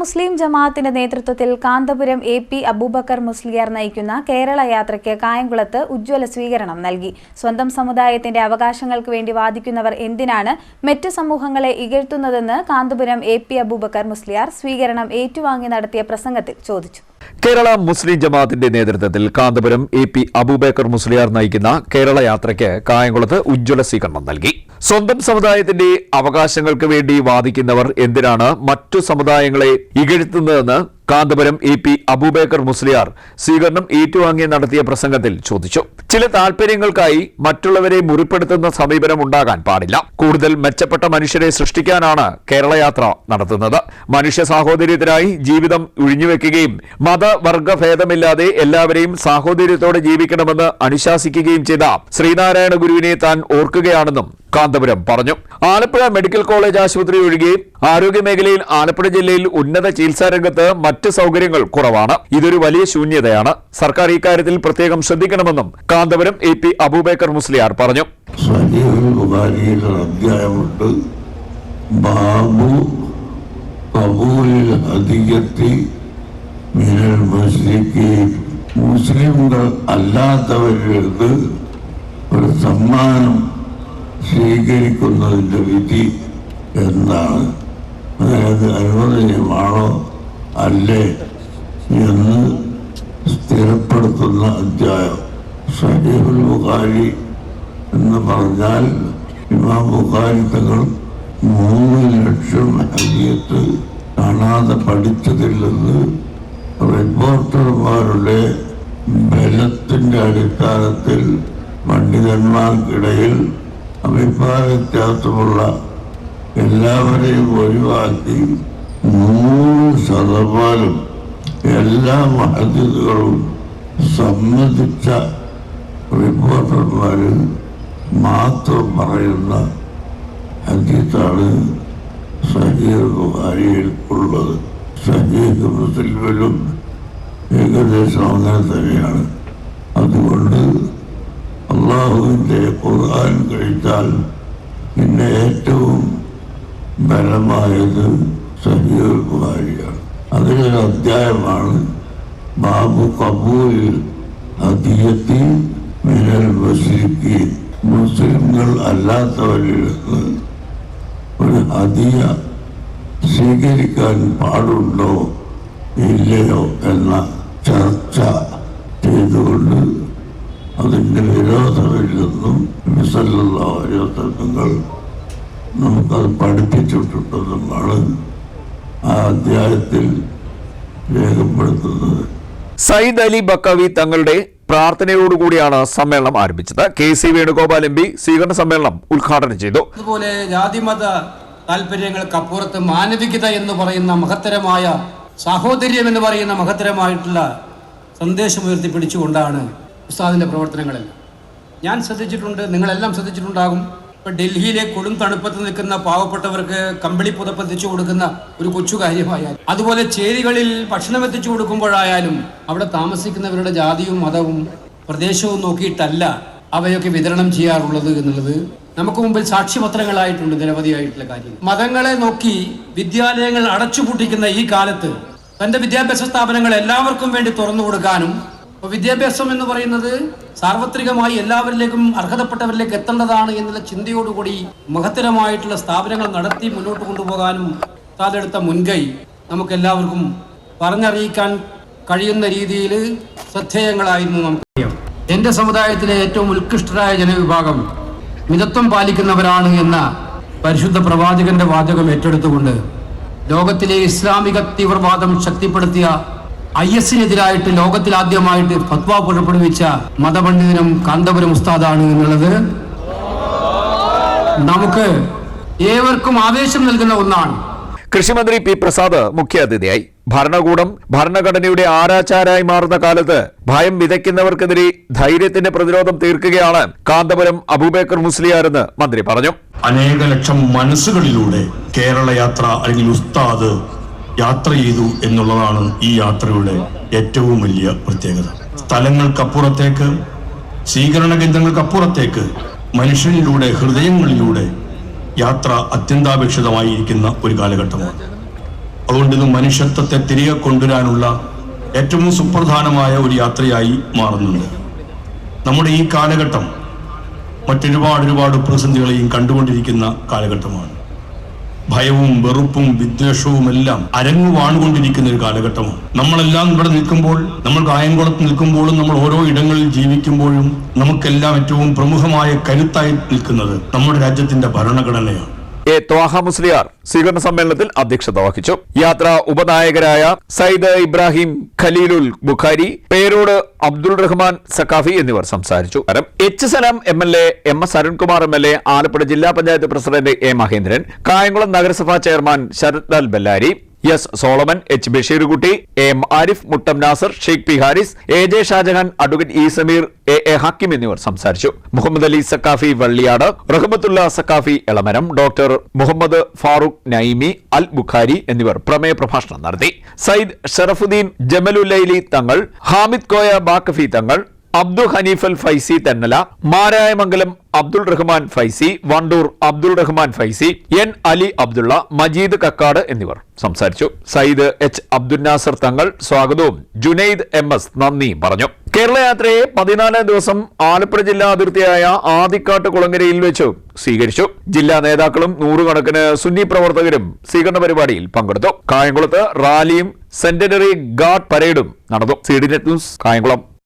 മുസ്ലിം ജമാഅത്തിന്റെ നേതൃത്വത്തിൽ Kanthapuram A P Abubakar Musliyar നയിക്കുന്ന കേരള യാത്രയ്ക്ക് കായംകുളത്ത് ഉജ്ജ്വല സ്വീകരണം നൽകി. സ്വന്തം സമുദായത്തിന്റെ അവകാശങ്ങൾക്ക് വേണ്ടി വാദിക്കുന്നവർ എന്തിനാണ് മറ്റു സമൂഹങ്ങളെ ഇകഴ്ത്തുന്നതെന്ന് കാന്തപുരം എ പി അബൂബക്കർ മുസ്ലിയാർ സ്വീകരണം ഏറ്റുവാങ്ങി നടത്തിയ പ്രസംഗത്തിൽ ചോദിച്ചു. കേരള മുസ്ലിം ജമാഅത്തിന്റെ നേതൃത്വത്തിൽ കാന്തപുരം എ പി അബൂബേക്കർ മുസ്ലിയാർ നയിക്കുന്ന കേരള യാത്രയ്ക്ക് കായംകുളത്ത് ഉജ്ജ്വല സ്വീകരണം നൽകി. സ്വന്തം സമുദായത്തിന്റെ അവകാശങ്ങൾക്ക് വേണ്ടി വാദിക്കുന്നവർ എന്തിനാണ് മറ്റു സമുദായങ്ങളെ ഇകഴ്ത്തുന്നതെന്ന് കാന്തപുരം എ പി അബൂബേക്കർ മുസ്ലിയാർ സ്വീകരണം ഏറ്റുവാങ്ങി നടത്തിയ പ്രസംഗത്തിൽ ചോദിച്ചു. ചില താൽപര്യങ്ങൾക്കായി മറ്റുള്ളവരെ മുറിപ്പെടുത്തുന്ന സമീപനം ഉണ്ടാകാൻ പാടില്ല. കൂടുതൽ മെച്ചപ്പെട്ട മനുഷ്യരെ സൃഷ്ടിക്കാനാണ് കേരളയാത്ര നടത്തുന്നത്. മനുഷ്യ സാഹോദര്യത്തിനായി ജീവിതം ഒഴിഞ്ഞുവെക്കുകയും മതവർഗ ഭേദമില്ലാതെ എല്ലാവരെയും സാഹോദര്യത്തോടെ ജീവിക്കണമെന്ന് അനുശാസിക്കുകയും ചെയ്ത ശ്രീനാരായണ ഗുരുവിനെ താൻ ഓർക്കുകയാണെന്നും കാന്തപുരം പറഞ്ഞു. ആലപ്പുഴ മെഡിക്കൽ കോളേജ് ആശുപത്രി ഒഴികെ ആരോഗ്യമേഖലയിൽ ആലപ്പുഴ ജില്ലയിൽ ഉന്നത ചികിത്സാ രംഗത്ത് മറ്റ് സൗകര്യങ്ങൾ കുറവാണ്. ഇതൊരു വലിയ ശൂന്യതയാണ്. സർക്കാർ ഇക്കാര്യത്തിൽ പ്രത്യേകം ശ്രദ്ധിക്കണമെന്നും കാന്തപുരം എ പി അബൂബേക്കർ മുസ്ലിയാർ പറഞ്ഞു. അധ്യായമുണ്ട്. അല്ലാത്തവരിൽ ഒരു സമ്മാനം സ്വീകരിക്കുന്നതിന്റെ വിധി എന്താണ്? അതായത് അനുവദനീയമാണോ അല്ലേ എന്ന് സ്ഥിരപ്പെടുത്തുന്ന അധ്യായം. സഹീഹുൽ ബുഖാരി എന്ന് പറഞ്ഞാൽ ഇമാം ബുഖാരി തങ്ങൾ മൂന്ന് ലക്ഷം ഹരിയത്ത് കാണാതെ പഠിച്ചതില്ലെന്ന് റിപ്പോർട്ടർമാരുടെ ബലത്തിന്റെ അടിസ്ഥാനത്തിൽ പണ്ഡിതന്മാർക്കിടയിൽ അഭിപ്രായ വ്യത്യാസമുള്ള എല്ലാവരെയും ഒഴിവാക്കി നൂറ് ശതമാനം എല്ലാ മഹജിദുകളും സമ്മതിച്ച റിപ്പോർട്ടർമാർ മാത്രം പറയുന്ന ഹദീസാണ് സഹീർ ബുഹാരിയിൽ ഉള്ളത്. സഹീർ മുസ്ലിമിലും ഏകദേശം അങ്ങനെ തന്നെയാണ്. അതുകൊണ്ട് അള്ളാഹുവിന്റെ ഖുർആൻ കഴിച്ചാൽ പിന്നെ ഏറ്റവും ബലമായത് സഹീർ അതിലൊരു അധ്യായമാണ് ബാബു കബൂലിൽ ഹദിയത്തി മിനൽ മുസ്ലിക്കീൻ. മുസ്ലിങ്ങൾ അല്ലാത്തവരിൽ നിന്ന് ഒരു ഹദിയ സ്വീകരിക്കാൻ പാടുണ്ടോ ഇല്ലയോ എന്ന ചർച്ച ചെയ്തുകൊണ്ട് അതിന്റെ വിരോധമില്ലെന്നും വിസല്ലാവരോധങ്ങൾ നമുക്കത് പഠിപ്പിച്ചിട്ടുണ്ടെന്നുമാണ് ആ അധ്യായത്തിൽ രേഖപ്പെടുത്തുന്നത്. സയ്യിദ് അലി ബക്കവി തങ്ങളുടെ പ്രാർത്ഥനയോടുകൂടിയാണ് സമ്മേളനം ആരംഭിച്ചത്. K C Venugopal M P സ്വീകരണ സമ്മേളനം ഉദ്ഘാടനം ചെയ്തു. അതുപോലെ ജാതിമത താല്പര്യങ്ങൾക്കപ്പുറത്ത് മാനവികത എന്ന് പറയുന്ന മഹത്തരമായ സാഹോദര്യം എന്ന് പറയുന്ന മഹത്തരമായിട്ടുള്ള സന്ദേശം ഉയർത്തിപ്പിടിച്ചുകൊണ്ടാണ് ഉസ്താദിന്റെ പ്രവർത്തനങ്ങളെല്ലാം. ഞാൻ ശ്രദ്ധിച്ചിട്ടുണ്ട് നിങ്ങളെല്ലാം ശ്രദ്ധിച്ചിട്ടുണ്ടാകും. ഇപ്പം ഡൽഹിയിലെ കൊടും തണുപ്പത്ത് നിൽക്കുന്ന പാവപ്പെട്ടവർക്ക് കമ്പിളി പുതപ്പ് എത്തിച്ചു കൊടുക്കുന്ന ഒരു കൊച്ചു കാര്യമായാലും അതുപോലെ ചേരികളിൽ ഭക്ഷണം എത്തിച്ചു കൊടുക്കുമ്പോഴായാലും അവിടെ താമസിക്കുന്നവരുടെ ജാതിയും മതവും പ്രദേശവും നോക്കിയിട്ടല്ല അവയൊക്കെ വിതരണം ചെയ്യാറുള്ളത് എന്നുള്ളത് നമുക്ക് മുമ്പിൽ സാക്ഷ്യപത്രങ്ങളായിട്ടുണ്ട് നിരവധിയായിട്ടുള്ള കാര്യങ്ങൾ. മതങ്ങളെ നോക്കി വിദ്യാലയങ്ങൾ അടച്ചുപൂട്ടിക്കുന്ന ഈ കാലത്ത് തന്റെ വിദ്യാഭ്യാസ സ്ഥാപനങ്ങൾ എല്ലാവർക്കും വേണ്ടി തുറന്നു കൊടുക്കാനും അപ്പൊ വിദ്യാഭ്യാസം എന്ന് പറയുന്നത് സാർവത്രികമായി എല്ലാവരിലേക്കും അർഹതപ്പെട്ടവരിലേക്ക് എത്തേണ്ടതാണ് എന്നുള്ള ചിന്തയോടുകൂടി മഹത്തരമായിട്ടുള്ള സ്ഥാപനങ്ങൾ നടത്തി മുന്നോട്ട് കൊണ്ടുപോകാനും താതെടുത്ത മുൻകൈ നമുക്ക് എല്ലാവർക്കും പറഞ്ഞറിയിക്കാൻ കഴിയുന്ന രീതിയിൽ ശ്രദ്ധേയങ്ങളായിരുന്നു നമുക്കറിയാം. എന്റെ സമുദായത്തിലെ ഏറ്റവും ഉത്കൃഷ്ടരായ ജനവിഭാഗം മിതത്വം പാലിക്കുന്നവരാണ് എന്ന പരിശുദ്ധ പ്രവാചകന്റെ വാചകം ഏറ്റെടുത്തുകൊണ്ട് ലോകത്തിലെ ഇസ്ലാമിക തീവ്രവാദം ശക്തിപ്പെടുത്തിയ ഐ എസിനെതിരായിട്ട് ലോകത്തിലാദ്യമായിട്ട് ഫത്വ പുറപ്പെടുവിച്ച മതപണ്ഡിതനും കാന്തപുരം ഉസ്താദാണ് എന്നുള്ളത് നമുക്ക് ഏവർക്കും ആവേശം നൽകുന്ന ഒന്നാണ്. കൃഷിമന്ത്രി പി പ്രസാദ് മുഖ്യാതിഥിയായി. ഭരണകൂടം ഭരണഘടനയുടെ ആരാചാരായി മാറുന്ന കാലത്ത് ഭയം വിതയ്ക്കുന്നവർക്കെതിരെ ധൈര്യത്തിന്റെ പ്രതിരോധം തീർക്കുകയാണ് കാന്തപുരം അബൂബേക്കർ മുസ്ലിയാരെന്ന് മന്ത്രി പറഞ്ഞു. അനേക ലക്ഷം മനസ്സുകളിലൂടെ കേരള യാത്ര അല്ലെങ്കിൽ ഉസ്താദ് യാത്ര ചെയ്തു എന്നുള്ളതാണ് ഈ യാത്രയുടെ ഏറ്റവും വലിയ പ്രത്യേകത. സ്ഥലങ്ങൾക്കപ്പുറത്തേക്ക് സ്വീകരണ കേന്ദ്രങ്ങൾക്കപ്പുറത്തേക്ക് മനുഷ്യനിലൂടെ ഹൃദയങ്ങളിലൂടെ യാത്ര അത്യന്താപേക്ഷിതമായിരിക്കുന്ന ഒരു കാലഘട്ടമാണ്. അതുകൊണ്ട് മനുഷ്യത്വത്തെ തിരികെ കൊണ്ടുവരാനുള്ള ഏറ്റവും സുപ്രധാനമായ ഒരു യാത്രയായി മാറുന്നുണ്ട്. നമ്മുടെ ഈ കാലഘട്ടം മറ്റൊരുപാട് ഒരുപാട് പ്രതിസന്ധികളെയും കണ്ടുകൊണ്ടിരിക്കുന്ന കാലഘട്ടമാണ്. ഭയവും വെറുപ്പും വിദ്വേഷവും എല്ലാം അരങ്ങു വാണുകൊണ്ടിരിക്കുന്ന ഒരു കാലഘട്ടമാണ്. നമ്മളെല്ലാം ഇവിടെ നിൽക്കുമ്പോൾ നമ്മൾ കായംകുളത്ത് നിൽക്കുമ്പോഴും നമ്മൾ ഓരോ ഇടങ്ങളിൽ ജീവിക്കുമ്പോഴും നമുക്കെല്ലാം ഏറ്റവും പ്രമുഖമായ കരുത്തായി നിൽക്കുന്നത് നമ്മുടെ രാജ്യത്തിന്റെ ഭരണഘടനയാണ്. എ ത്വാഹ മുസ്ലിയാർ സ്വീകരണ സമ്മേളനത്തിൽ അധ്യക്ഷത വഹിച്ചു. യാത്ര ഉപനായകരായ സയ്യിദ് ഇബ്രാഹിം ഖലീലുൽ ബുഖാരി പേരോട് അബ്ദുൾ റഹ്മാൻ സക്കാഫി എന്നിവർ സംസാരിച്ചു. H Salam M L A M S Arunkumar M L A Alappuzha ജില്ലാ പഞ്ചായത്ത് പ്രസിഡന്റ് എ മഹേന്ദ്രൻ കായംകുളം നഗരസഭാ chairman Sarath Lal Bellari S Solomon H Basheerkutty M Arif Muttam Nasar Sheikh P Haris A J Shajahan advocate E Sameer A A Hakim എന്നിവർ സംസാരിച്ചു. Muhammad Ali Saqafi Valliyad Rahmathulla Saqafi Elamaram doctor Muhammad Farooq Naimi Al Bukhari എന്നിവർ പ്രമേയ പ്രഭാഷണം നടത്തി. സയ്യിദ് ഷറഫുദ്ദീൻ ജമലുലൈലി തങ്ങൾ Hamid Koya Baqafi Thangal Abdul Hanifal Faizy Thennala Marayamangalam Abdul Rahman Faizy Vandoor Abdul Rahman Faizy N Ali Abdulla Majeed Kakkad എന്നിവർ സംസാരിച്ചു. സയ്യിദ് എച്ച് അബ്ദുനാസർ തങ്ങൾ സ്വാഗതവും. ജുനൈദ് എം എസ് നന്ദിയും പറഞ്ഞു. കേരള യാത്രയെ പതിനാലാം ദിവസം ആലപ്പുഴ ജില്ലാ അതിർത്തിയായ ആദിക്കാട്ട് കുളങ്ങരയിൽ വെച്ച് സ്വീകരിച്ചു. ജില്ലാ നേതാക്കളും നൂറുകണക്കിന് സുന്നി പ്രവർത്തകരും സ്വീകരണ പരിപാടിയിൽ പങ്കെടുത്തു. കായംകുളത്ത് റാലിയും സെന്റിനറി ഗാർഡ് പരേഡും നടന്നു. C net news Kayamkulam.